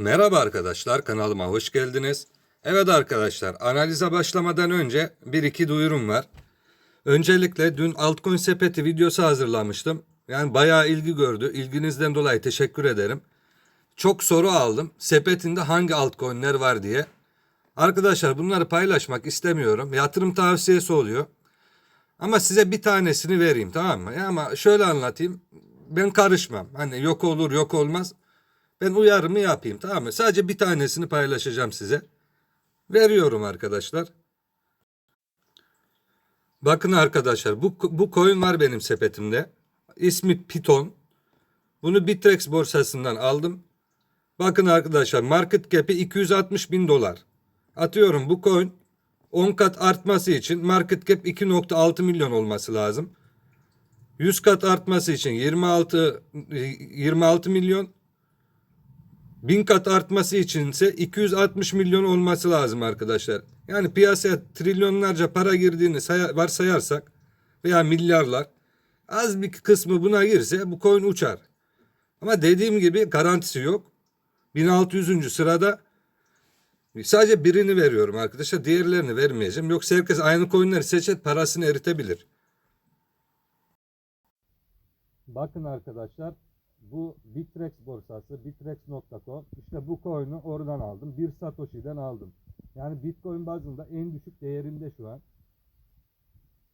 Merhaba arkadaşlar kanalıma hoş geldiniz. Evet arkadaşlar analize başlamadan önce bir iki duyurum var. Öncelikle dün altcoin sepeti videosu hazırlamıştım. Yani bayağı ilgi gördü. İlginizden dolayı teşekkür ederim. Çok soru aldım. Sepetinde hangi altcoin'ler var diye. Arkadaşlar bunları paylaşmak istemiyorum. Yatırım tavsiyesi oluyor. Ama size bir tanesini vereyim tamam mı? Ya ama şöyle anlatayım. Ben karışmam. Hani yok olur yok olmaz. Ben uyarımı yapayım tamam mı? Sadece bir tanesini paylaşacağım size. Veriyorum arkadaşlar. Bakın arkadaşlar bu, bu coin var benim sepetimde. İsmi Piton. Bunu Bitrex borsasından aldım. Bakın arkadaşlar market cap'i 260 bin dolar. Atıyorum bu coin 10 kat artması için market cap 2.6 milyon olması lazım. 100 kat artması için 26 26 milyon. 1000 kat artması içinse 260 milyon olması lazım arkadaşlar. Yani piyasaya trilyonlarca para girdiğini say- varsayarsak veya milyarlar az bir kısmı buna girse bu coin uçar. Ama dediğim gibi garantisi yok. 1600. sırada sadece birini veriyorum arkadaşlar. Diğerlerini vermeyeceğim. Yoksa herkes aynı coinleri seçer parasını eritebilir. Bakın arkadaşlar bu Bitrex borsası bitrex.com işte bu coin'i oradan aldım. Bir Satoshi'den aldım. Yani Bitcoin bazında en düşük değerinde şu an.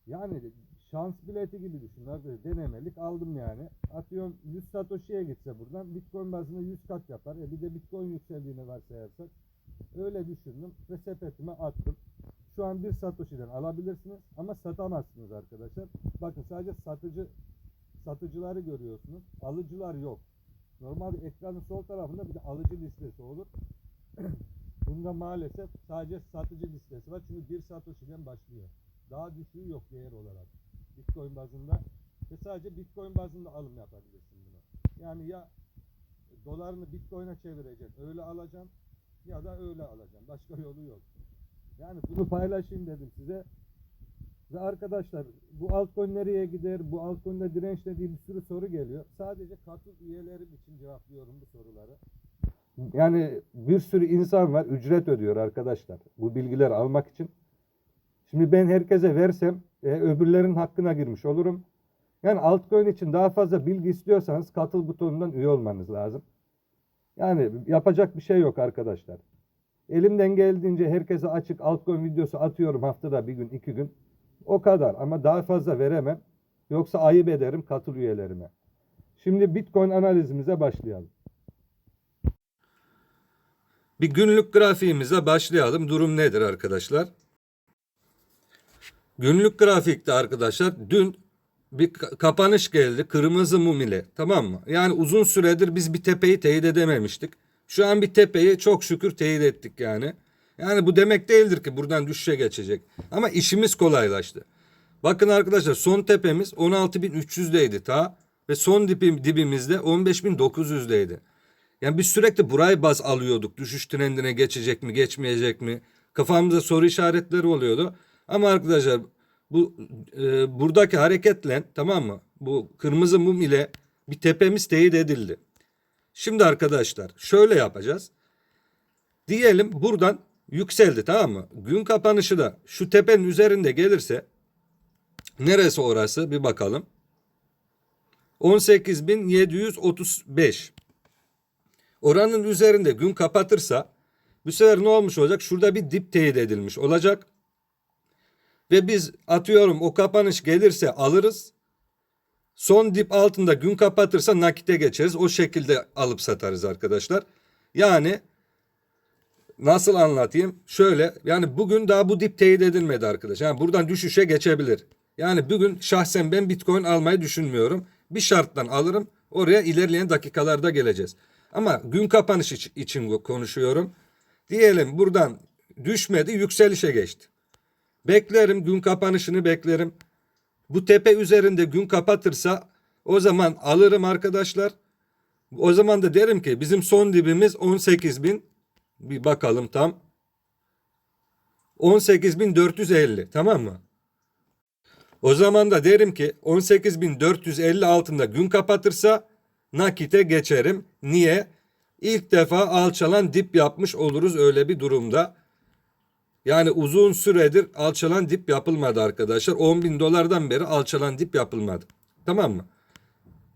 Yani şans bileti gibi düşün arkadaşlar. Denemelik aldım yani. Atıyorum 100 Satoshi'ye gitse buradan Bitcoin bazında 100 kat yapar. E bir de Bitcoin yükseldiğini varsayarsak öyle düşündüm ve sepetime attım. Şu an bir Satoshi'den alabilirsiniz ama satamazsınız arkadaşlar. Bakın sadece satıcı satıcıları görüyorsunuz. Alıcılar yok. Normalde ekranın sol tarafında bir de alıcı listesi olur. Bunda maalesef sadece satıcı listesi var. Çünkü bir Satoshi'den başlıyor. Daha düşüğü yok değer olarak. Bitcoin bazında ve sadece Bitcoin bazında alım yapabilirsin buna. Yani ya dolarını Bitcoin'e çevireceksin, öyle alacaksın ya da öyle alacaksın. Başka yolu yok. Yani bunu paylaşayım dedim size. Ve arkadaşlar bu altcoin nereye gider? Bu altcoin'de direnç ne diye bir sürü soru geliyor. Sadece katıl üyelerim için cevaplıyorum bu soruları. Yani bir sürü insan var ücret ödüyor arkadaşlar bu bilgileri almak için. Şimdi ben herkese versem e, öbürlerin hakkına girmiş olurum. Yani altcoin için daha fazla bilgi istiyorsanız katıl butonundan üye olmanız lazım. Yani yapacak bir şey yok arkadaşlar. Elimden geldiğince herkese açık altcoin videosu atıyorum haftada bir gün iki gün. O kadar ama daha fazla veremem. Yoksa ayıp ederim katıl üyelerime. Şimdi Bitcoin analizimize başlayalım. Bir günlük grafiğimize başlayalım. Durum nedir arkadaşlar? Günlük grafikte arkadaşlar dün bir ka- kapanış geldi kırmızı mum ile tamam mı? Yani uzun süredir biz bir tepeyi teyit edememiştik. Şu an bir tepeyi çok şükür teyit ettik yani. Yani bu demek değildir ki buradan düşüşe geçecek. Ama işimiz kolaylaştı. Bakın arkadaşlar son tepemiz 16.300'deydi ta ve son dibim, dibimizde 15.900'deydi. Yani biz sürekli burayı baz alıyorduk. Düşüş trendine geçecek mi, geçmeyecek mi? Kafamızda soru işaretleri oluyordu. Ama arkadaşlar bu e, buradaki hareketle tamam mı? Bu kırmızı mum ile bir tepemiz teyit edildi. Şimdi arkadaşlar şöyle yapacağız. Diyelim buradan yükseldi tamam mı? Gün kapanışı da şu tepenin üzerinde gelirse neresi orası bir bakalım. 18.735 Oranın üzerinde gün kapatırsa bu sefer ne olmuş olacak? Şurada bir dip teyit edilmiş olacak. Ve biz atıyorum o kapanış gelirse alırız. Son dip altında gün kapatırsa nakite geçeriz. O şekilde alıp satarız arkadaşlar. Yani nasıl anlatayım? Şöyle yani bugün daha bu dip teyit edilmedi arkadaş. Yani buradan düşüşe geçebilir. Yani bugün şahsen ben bitcoin almayı düşünmüyorum. Bir şarttan alırım. Oraya ilerleyen dakikalarda geleceğiz. Ama gün kapanış iç- için konuşuyorum. Diyelim buradan düşmedi yükselişe geçti. Beklerim gün kapanışını beklerim. Bu tepe üzerinde gün kapatırsa o zaman alırım arkadaşlar. O zaman da derim ki bizim son dibimiz 18 bin. Bir bakalım tam. 18.450 tamam mı? O zaman da derim ki 18.450 altında gün kapatırsa nakite geçerim. Niye? ilk defa alçalan dip yapmış oluruz öyle bir durumda. Yani uzun süredir alçalan dip yapılmadı arkadaşlar. 10 bin dolardan beri alçalan dip yapılmadı. Tamam mı?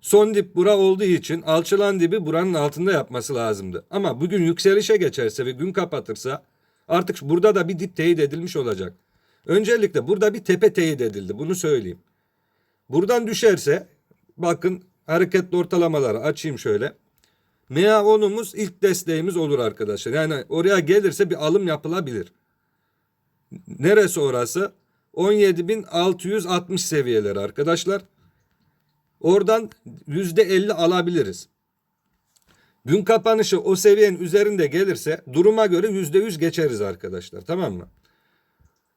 Son dip bura olduğu için alçalan dibi buranın altında yapması lazımdı. Ama bugün yükselişe geçerse ve gün kapatırsa artık burada da bir dip teyit edilmiş olacak. Öncelikle burada bir tepe teyit edildi. Bunu söyleyeyim. Buradan düşerse bakın hareketli ortalamaları açayım şöyle. MA10'umuz ilk desteğimiz olur arkadaşlar. Yani oraya gelirse bir alım yapılabilir. Neresi orası? 17.660 seviyeleri arkadaşlar. Oradan %50 alabiliriz. Gün kapanışı o seviyenin üzerinde gelirse duruma göre %100 geçeriz arkadaşlar. Tamam mı?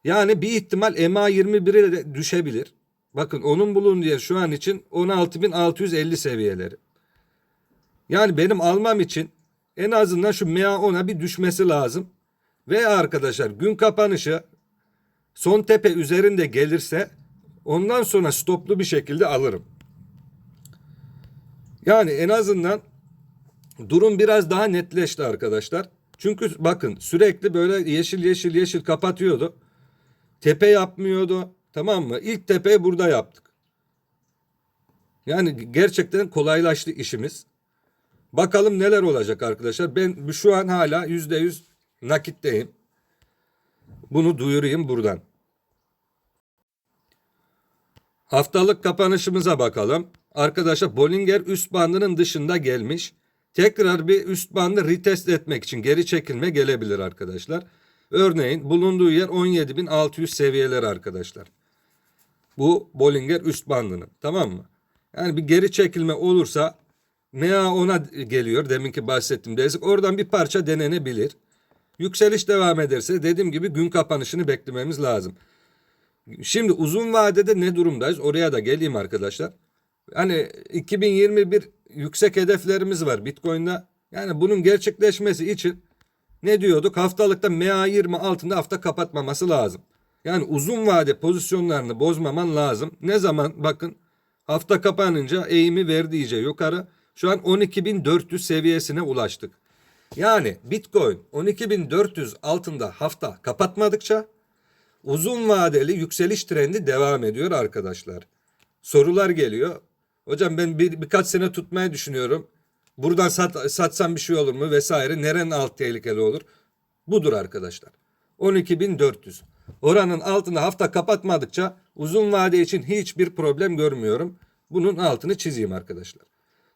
Yani bir ihtimal EMA 21'e de düşebilir. Bakın onun bulunduğu yer şu an için 16.650 seviyeleri. Yani benim almam için en azından şu MA 10'a bir düşmesi lazım. Ve arkadaşlar gün kapanışı son tepe üzerinde gelirse ondan sonra stoplu bir şekilde alırım. Yani en azından durum biraz daha netleşti arkadaşlar. Çünkü bakın sürekli böyle yeşil yeşil yeşil kapatıyordu. Tepe yapmıyordu. Tamam mı? İlk tepeyi burada yaptık. Yani gerçekten kolaylaştı işimiz. Bakalım neler olacak arkadaşlar. Ben şu an hala yüzde yüz nakitteyim. Bunu duyurayım buradan. Haftalık kapanışımıza bakalım. Arkadaşlar Bollinger üst bandının dışında gelmiş. Tekrar bir üst bandı retest etmek için geri çekilme gelebilir arkadaşlar. Örneğin bulunduğu yer 17.600 seviyeleri arkadaşlar. Bu Bollinger üst bandının tamam mı? Yani bir geri çekilme olursa MA ona geliyor deminki bahsettiğim destek oradan bir parça denenebilir. Yükseliş devam ederse dediğim gibi gün kapanışını beklememiz lazım. Şimdi uzun vadede ne durumdayız? Oraya da geleyim arkadaşlar. Hani 2021 yüksek hedeflerimiz var Bitcoin'da. Yani bunun gerçekleşmesi için ne diyorduk? Haftalıkta MA20 altında hafta kapatmaması lazım. Yani uzun vade pozisyonlarını bozmaman lazım. Ne zaman? Bakın hafta kapanınca eğimi verdi iyice yukarı. Şu an 12.400 seviyesine ulaştık. Yani Bitcoin 12.400 altında hafta kapatmadıkça uzun vadeli yükseliş trendi devam ediyor arkadaşlar. Sorular geliyor. Hocam ben bir, birkaç sene tutmayı düşünüyorum. Buradan sat, satsam bir şey olur mu vesaire. Nerenin alt tehlikeli olur? Budur arkadaşlar. 12.400. Oranın altında hafta kapatmadıkça uzun vade için hiçbir problem görmüyorum. Bunun altını çizeyim arkadaşlar.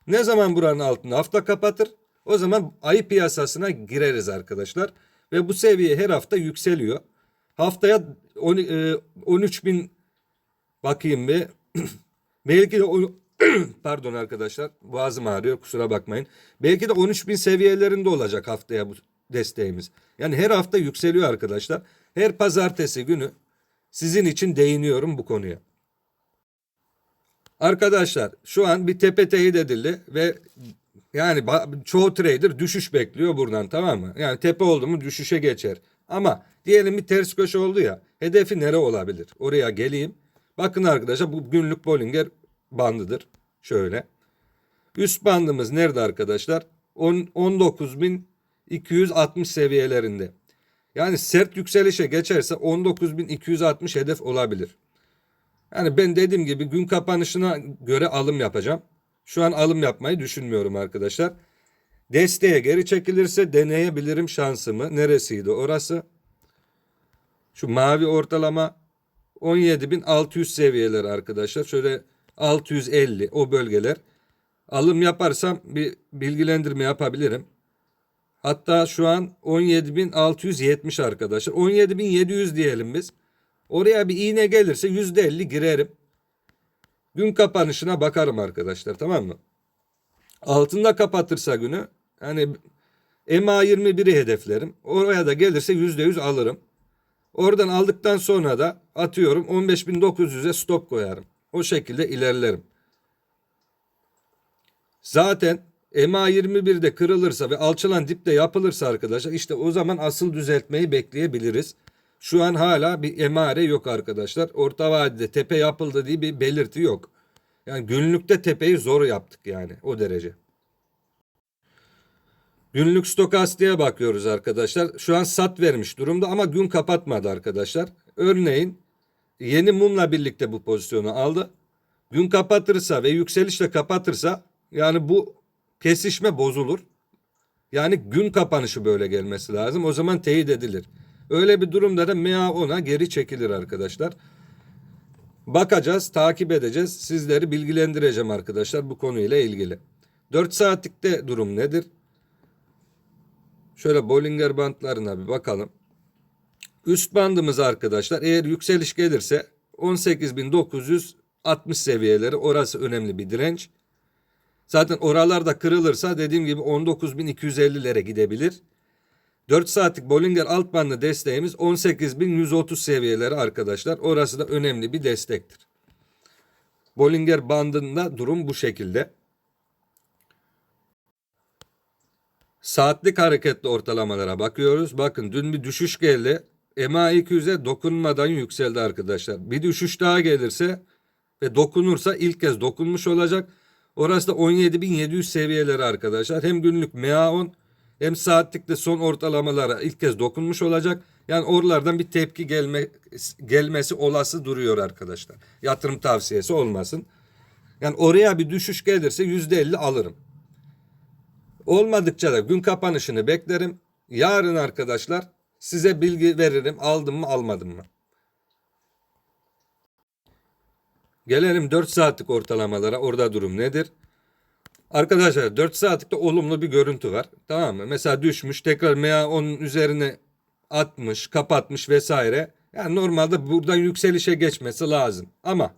Ne zaman buranın altında hafta kapatır? O zaman ayı piyasasına gireriz arkadaşlar. Ve bu seviye her hafta yükseliyor. Haftaya 13 bin bakayım bir. Belki pardon arkadaşlar boğazım ağrıyor kusura bakmayın. Belki de 13 bin seviyelerinde olacak haftaya bu desteğimiz. Yani her hafta yükseliyor arkadaşlar. Her pazartesi günü sizin için değiniyorum bu konuya. Arkadaşlar şu an bir tepe teyit edildi ve yani çoğu trader düşüş bekliyor buradan tamam mı? Yani tepe oldu mu düşüşe geçer. Ama diyelim bir ters köşe oldu ya hedefi nere olabilir? Oraya geleyim. Bakın arkadaşlar bu günlük Bollinger bandıdır. Şöyle. Üst bandımız nerede arkadaşlar? 10 19.260 seviyelerinde. Yani sert yükselişe geçerse 19.260 hedef olabilir. Yani ben dediğim gibi gün kapanışına göre alım yapacağım. Şu an alım yapmayı düşünmüyorum arkadaşlar. Desteğe geri çekilirse deneyebilirim şansımı. Neresiydi orası? Şu mavi ortalama 17.600 seviyeleri arkadaşlar. Şöyle 650 o bölgeler. Alım yaparsam bir bilgilendirme yapabilirim. Hatta şu an 17.670 arkadaşlar. 17.700 diyelim biz. Oraya bir iğne gelirse %50 girerim. Gün kapanışına bakarım arkadaşlar tamam mı? Altında kapatırsa günü hani EMA 21'i hedeflerim. Oraya da gelirse %100 alırım. Oradan aldıktan sonra da atıyorum 15.900'e stop koyarım. O şekilde ilerlerim. Zaten EMA 21'de kırılırsa ve alçalan dipte yapılırsa arkadaşlar işte o zaman asıl düzeltmeyi bekleyebiliriz. Şu an hala bir emare yok arkadaşlar. Orta vadede tepe yapıldı diye bir belirti yok. Yani günlükte tepeyi zor yaptık yani o derece. Günlük stokastiğe bakıyoruz arkadaşlar. Şu an sat vermiş durumda ama gün kapatmadı arkadaşlar. Örneğin yeni mumla birlikte bu pozisyonu aldı. Gün kapatırsa ve yükselişle kapatırsa yani bu kesişme bozulur. Yani gün kapanışı böyle gelmesi lazım. O zaman teyit edilir. Öyle bir durumda da MA10'a geri çekilir arkadaşlar. Bakacağız, takip edeceğiz. Sizleri bilgilendireceğim arkadaşlar bu konuyla ilgili. 4 saatlikte durum nedir? Şöyle Bollinger bandlarına bir bakalım. Üst bandımız arkadaşlar eğer yükseliş gelirse 18.960 seviyeleri orası önemli bir direnç. Zaten oralarda kırılırsa dediğim gibi 19.250'lere gidebilir. 4 saatlik Bollinger alt bandı desteğimiz 18.130 seviyeleri arkadaşlar. Orası da önemli bir destektir. Bollinger bandında durum bu şekilde. Saatlik hareketli ortalamalara bakıyoruz. Bakın dün bir düşüş geldi. MA 200'e dokunmadan yükseldi arkadaşlar. Bir düşüş daha gelirse ve dokunursa ilk kez dokunmuş olacak. Orası da 17.700 seviyeleri arkadaşlar. Hem günlük MA10 hem saatlikte son ortalamalara ilk kez dokunmuş olacak. Yani oralardan bir tepki gelme, gelmesi olası duruyor arkadaşlar. Yatırım tavsiyesi olmasın. Yani oraya bir düşüş gelirse %50 alırım. Olmadıkça da gün kapanışını beklerim. Yarın arkadaşlar size bilgi veririm aldım mı almadım mı. Gelelim 4 saatlik ortalamalara. Orada durum nedir? Arkadaşlar 4 saatlikte olumlu bir görüntü var. Tamam mı? Mesela düşmüş tekrar MA onun üzerine atmış, kapatmış vesaire. Yani normalde buradan yükselişe geçmesi lazım. Ama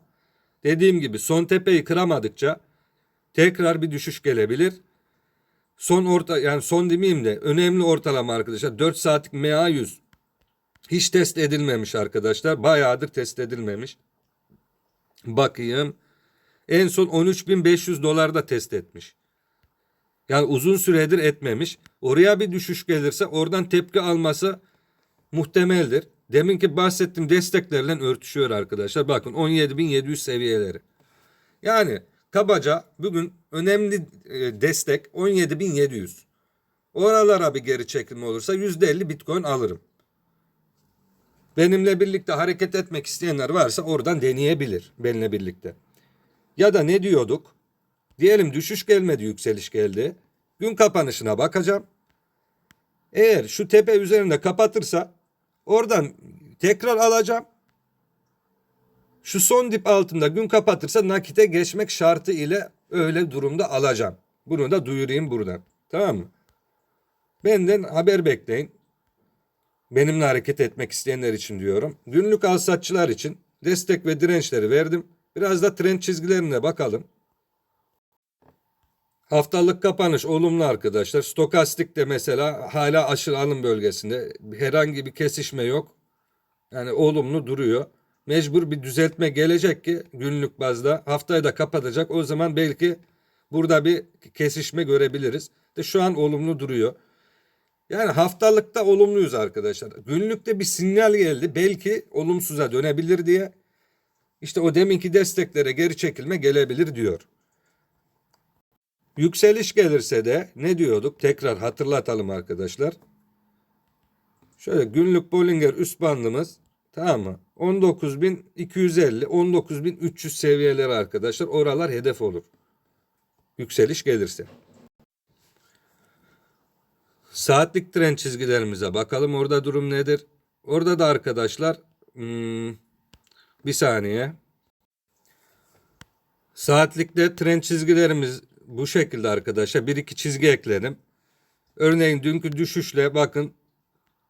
dediğim gibi son tepeyi kıramadıkça tekrar bir düşüş gelebilir. Son orta yani son demeyeyim de önemli ortalama arkadaşlar 4 saatlik MA 100 hiç test edilmemiş arkadaşlar. Bayağıdır test edilmemiş. Bakayım. En son 13.500 dolarda test etmiş. Yani uzun süredir etmemiş. Oraya bir düşüş gelirse oradan tepki alması muhtemeldir. Deminki bahsettiğim desteklerle örtüşüyor arkadaşlar. Bakın 17.700 seviyeleri. Yani kabaca bugün önemli e, destek 17.700. Oralara bir geri çekilme olursa %50 Bitcoin alırım. Benimle birlikte hareket etmek isteyenler varsa oradan deneyebilir benimle birlikte. Ya da ne diyorduk? Diyelim düşüş gelmedi, yükseliş geldi. Gün kapanışına bakacağım. Eğer şu tepe üzerinde kapatırsa oradan tekrar alacağım. Şu son dip altında gün kapatırsa nakite geçmek şartı ile öyle durumda alacağım. Bunu da duyurayım buradan. Tamam mı? Benden haber bekleyin. Benimle hareket etmek isteyenler için diyorum. Günlük alsatçılar için destek ve dirençleri verdim. Biraz da trend çizgilerine bakalım. Haftalık kapanış olumlu arkadaşlar. Stokastik de mesela hala aşırı alım bölgesinde. Herhangi bir kesişme yok. Yani olumlu duruyor. Mecbur bir düzeltme gelecek ki günlük bazda haftayı da kapatacak. O zaman belki burada bir kesişme görebiliriz. De şu an olumlu duruyor. Yani haftalıkta olumluyuz arkadaşlar. Günlükte bir sinyal geldi. Belki olumsuza dönebilir diye. İşte o deminki desteklere geri çekilme gelebilir diyor. Yükseliş gelirse de ne diyorduk? Tekrar hatırlatalım arkadaşlar. Şöyle günlük Bollinger üst bandımız tamam mı? 19.250, 19.300 seviyeleri arkadaşlar. Oralar hedef olur. Yükseliş gelirse. Saatlik tren çizgilerimize bakalım. Orada durum nedir? Orada da arkadaşlar hmm, bir saniye. Saatlikte tren çizgilerimiz bu şekilde arkadaşlar. Bir iki çizgi ekledim. Örneğin dünkü düşüşle bakın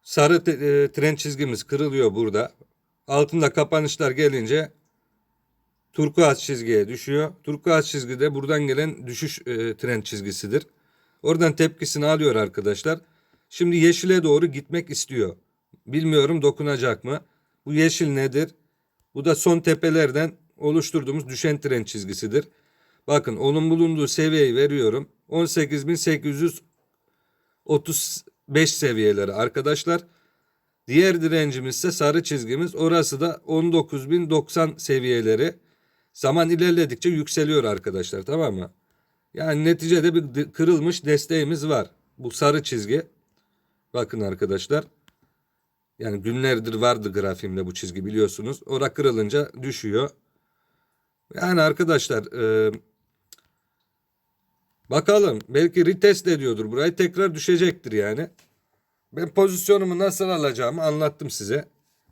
sarı e, tren çizgimiz kırılıyor burada. Altında kapanışlar gelince turkuaz çizgiye düşüyor. Turkuaz çizgi de buradan gelen düşüş e, tren çizgisidir. Oradan tepkisini alıyor arkadaşlar. Şimdi yeşile doğru gitmek istiyor. Bilmiyorum dokunacak mı? Bu yeşil nedir? Bu da son tepelerden oluşturduğumuz düşen tren çizgisidir. Bakın onun bulunduğu seviyeyi veriyorum. 18.835 seviyeleri arkadaşlar. Diğer direncimiz ise sarı çizgimiz. Orası da 19.090 seviyeleri. Zaman ilerledikçe yükseliyor arkadaşlar tamam mı? Yani neticede bir kırılmış desteğimiz var. bu sarı çizgi bakın arkadaşlar yani günlerdir vardı grafiğimde bu çizgi biliyorsunuz. Ora kırılınca düşüyor. Yani arkadaşlar e, bakalım belki retest ediyordur burayı tekrar düşecektir yani. Ben pozisyonumu nasıl alacağımı anlattım size.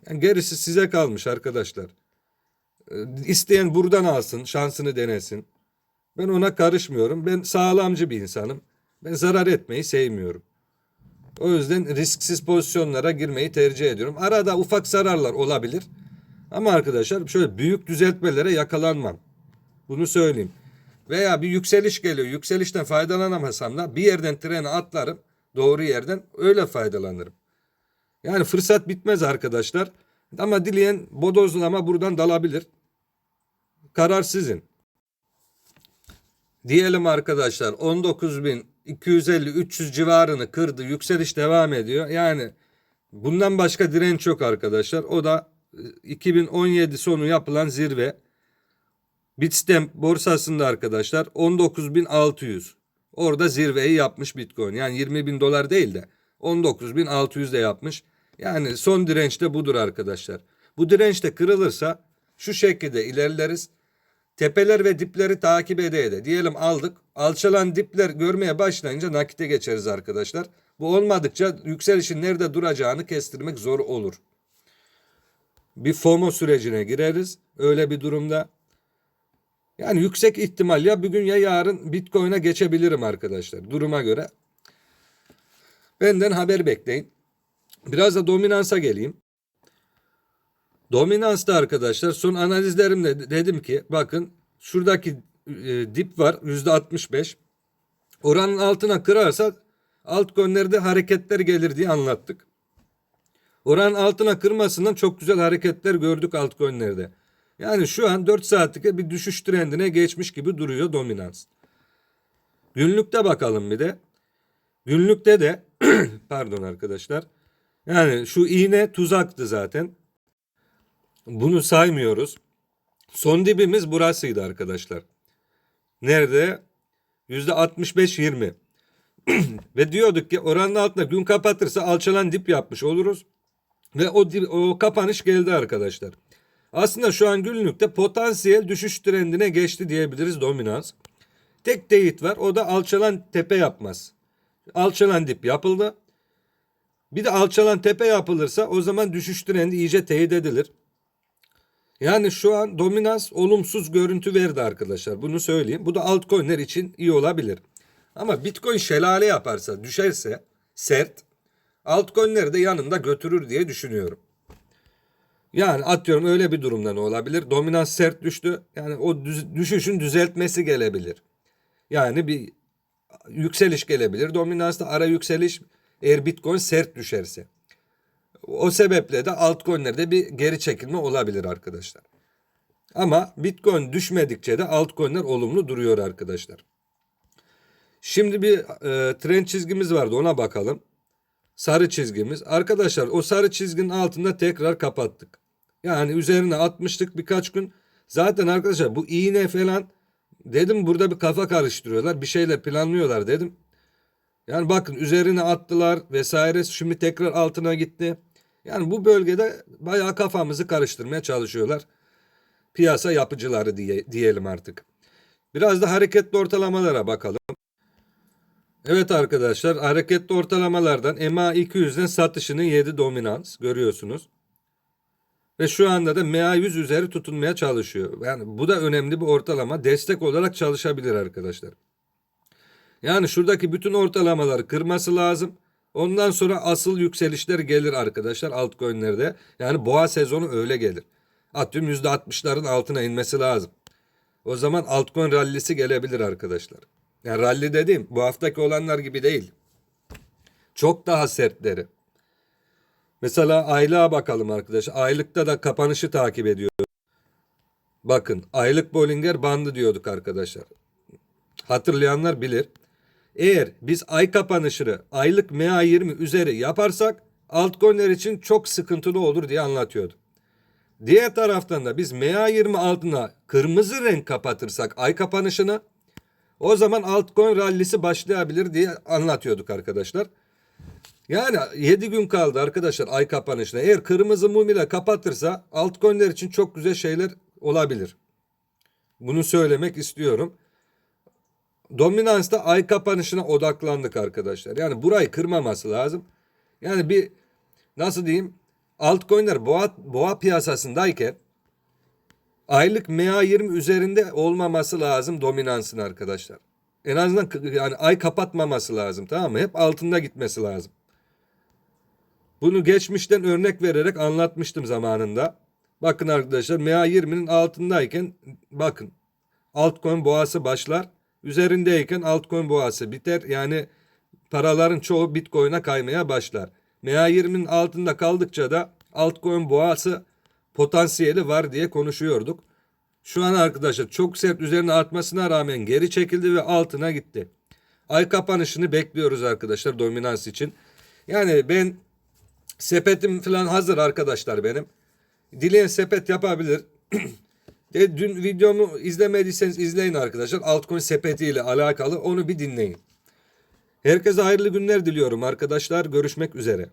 Yani gerisi size kalmış arkadaşlar. E, isteyen buradan alsın şansını denesin. Ben ona karışmıyorum. Ben sağlamcı bir insanım. Ben zarar etmeyi sevmiyorum. O yüzden risksiz pozisyonlara girmeyi tercih ediyorum. Arada ufak zararlar olabilir. Ama arkadaşlar şöyle büyük düzeltmelere yakalanmam. Bunu söyleyeyim. Veya bir yükseliş geliyor. Yükselişten faydalanamasam da bir yerden trene atlarım. Doğru yerden öyle faydalanırım. Yani fırsat bitmez arkadaşlar. Ama dileyen bodozlama buradan dalabilir. Karar sizin. Diyelim arkadaşlar 19.250-300 civarını kırdı. Yükseliş devam ediyor. Yani bundan başka direnç yok arkadaşlar. O da e, 2017 sonu yapılan zirve. Bitstamp borsasında arkadaşlar 19.600. Orada zirveyi yapmış Bitcoin. Yani 20 bin dolar değil de 19.600 de yapmış. Yani son direnç de budur arkadaşlar. Bu direnç de kırılırsa şu şekilde ilerleriz. Tepeler ve dipleri takip ede ede. Diyelim aldık. Alçalan dipler görmeye başlayınca nakite geçeriz arkadaşlar. Bu olmadıkça yükselişin nerede duracağını kestirmek zor olur. Bir FOMO sürecine gireriz. Öyle bir durumda. Yani yüksek ihtimal ya bugün ya yarın Bitcoin'e geçebilirim arkadaşlar. Duruma göre. Benden haber bekleyin. Biraz da dominansa geleyim. Dominansta arkadaşlar son analizlerimde dedim ki bakın şuradaki e, dip var yüzde 65. Oranın altına kırarsa altcoin'lerde hareketler gelir diye anlattık. Oranın altına kırmasından çok güzel hareketler gördük altcoin'lerde. Yani şu an 4 saatlik bir düşüş trendine geçmiş gibi duruyor dominans. Günlükte bakalım bir de. Günlükte de pardon arkadaşlar. Yani şu iğne tuzaktı zaten. Bunu saymıyoruz. Son dibimiz burasıydı arkadaşlar. Nerede? Yüzde 65-20. Ve diyorduk ki oranın altında gün kapatırsa alçalan dip yapmış oluruz. Ve o, dip, o kapanış geldi arkadaşlar. Aslında şu an günlükte potansiyel düşüş trendine geçti diyebiliriz dominans. Tek teyit var o da alçalan tepe yapmaz. Alçalan dip yapıldı. Bir de alçalan tepe yapılırsa o zaman düşüş trendi iyice teyit edilir. Yani şu an dominans olumsuz görüntü verdi arkadaşlar. Bunu söyleyeyim. Bu da altcoin'ler için iyi olabilir. Ama Bitcoin şelale yaparsa, düşerse sert altcoin'leri de yanında götürür diye düşünüyorum. Yani atıyorum öyle bir durumda ne olabilir? Dominans sert düştü. Yani o düz, düşüşün düzeltmesi gelebilir. Yani bir yükseliş gelebilir. Dominansta ara yükseliş eğer Bitcoin sert düşerse. O sebeple de altcoin'lerde bir geri çekilme olabilir arkadaşlar. Ama Bitcoin düşmedikçe de altcoin'ler olumlu duruyor arkadaşlar. Şimdi bir e, trend çizgimiz vardı ona bakalım. Sarı çizgimiz. Arkadaşlar o sarı çizginin altında tekrar kapattık. Yani üzerine atmıştık birkaç gün. Zaten arkadaşlar bu iğne falan dedim burada bir kafa karıştırıyorlar. Bir şeyle planlıyorlar dedim. Yani bakın üzerine attılar vesaire şimdi tekrar altına gitti. Yani bu bölgede bayağı kafamızı karıştırmaya çalışıyorlar. Piyasa yapıcıları diye, diyelim artık. Biraz da hareketli ortalamalara bakalım. Evet arkadaşlar hareketli ortalamalardan MA 200'den satışını yedi dominans görüyorsunuz. Ve şu anda da MA 100 üzeri tutunmaya çalışıyor. Yani bu da önemli bir ortalama. Destek olarak çalışabilir arkadaşlar. Yani şuradaki bütün ortalamaları kırması lazım. Ondan sonra asıl yükselişler gelir arkadaşlar altcoin'lerde. Yani boğa sezonu öyle gelir. Atıyorum %60'ların altına inmesi lazım. O zaman altcoin rallisi gelebilir arkadaşlar. Yani rally dediğim bu haftaki olanlar gibi değil. Çok daha sertleri. Mesela aylığa bakalım arkadaşlar. Aylıkta da kapanışı takip ediyor. Bakın aylık Bollinger bandı diyorduk arkadaşlar. Hatırlayanlar bilir. Eğer biz ay kapanışını aylık MA20 üzeri yaparsak altcoin'ler için çok sıkıntılı olur diye anlatıyordu. Diğer taraftan da biz MA20 altına kırmızı renk kapatırsak ay kapanışını O zaman altcoin rallisi başlayabilir diye anlatıyorduk arkadaşlar. Yani 7 gün kaldı arkadaşlar ay kapanışına. Eğer kırmızı mum ile kapatırsa altcoin'ler için çok güzel şeyler olabilir. Bunu söylemek istiyorum. Dominansta ay kapanışına odaklandık arkadaşlar. Yani burayı kırmaması lazım. Yani bir nasıl diyeyim altcoin'ler boğa, boğa piyasasındayken aylık MA20 üzerinde olmaması lazım dominansın arkadaşlar. En azından yani ay kapatmaması lazım tamam mı? Hep altında gitmesi lazım. Bunu geçmişten örnek vererek anlatmıştım zamanında. Bakın arkadaşlar MA20'nin altındayken bakın altcoin boğası başlar. Üzerindeyken altcoin boğası biter. Yani paraların çoğu Bitcoin'e kaymaya başlar. MA20'nin altında kaldıkça da altcoin boğası potansiyeli var diye konuşuyorduk. Şu an arkadaşlar çok sert üzerine artmasına rağmen geri çekildi ve altına gitti. Ay kapanışını bekliyoruz arkadaşlar dominans için. Yani ben sepetim falan hazır arkadaşlar benim. Dileyen sepet yapabilir. De, dün videomu izlemediyseniz izleyin arkadaşlar. Altcoin sepetiyle alakalı onu bir dinleyin. Herkese hayırlı günler diliyorum arkadaşlar. Görüşmek üzere.